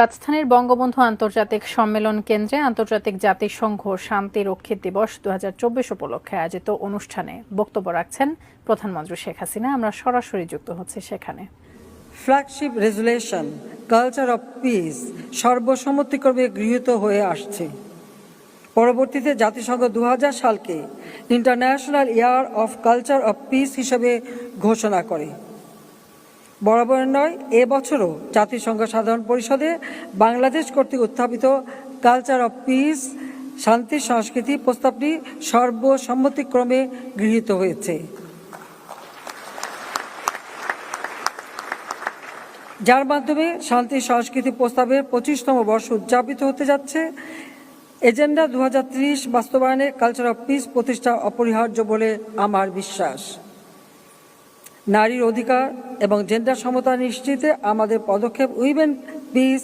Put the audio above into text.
রাজধানীর বঙ্গবন্ধু আন্তর্জাতিক সম্মেলন কেন্দ্রে আন্তর্জাতিক জাতিসংঘ শান্তি রক্ষিত দিবস দু উপলক্ষে আয়োজিত অনুষ্ঠানে বক্তব্য রাখছেন প্রধানমন্ত্রী শেখ হাসিনা। আমরা সরাসরি যুক্ত হচ্ছি সেখানে। Flagship resolution culture of peace সর্বসম্মতিক্রমে গৃহীত হয়ে আসছে। পরবর্তীতে জাতিসংঘ দু হাজার সালকে international year of culture of peace হিসেবে ঘোষণা করে। বরাবর নয়, এবছরও জাতিসংঘ সাধারণ পরিষদে বাংলাদেশ কর্তৃক উত্থাপিত কালচার অফ পিস, শান্তি, সংস্কৃতি প্রস্তাবটি সর্বসম্মতিক্রমে গৃহীত হয়েছে। যার মাধ্যমে শান্তি, সংস্কৃতি প্রস্তাবের পঁচিশতম বর্ষ উদযাপিত হতে যাচ্ছে। এজেন্ডা দু হাজার ত্রিশ বাস্তবায়নে কালচার অফ পিস প্রতিষ্ঠা অপরিহার্য বলে আমার বিশ্বাস। নারীর অধিকার এবং জেন্ডার সমতা নিশ্চিতে আমাদের পদক্ষেপ উইমেন পিস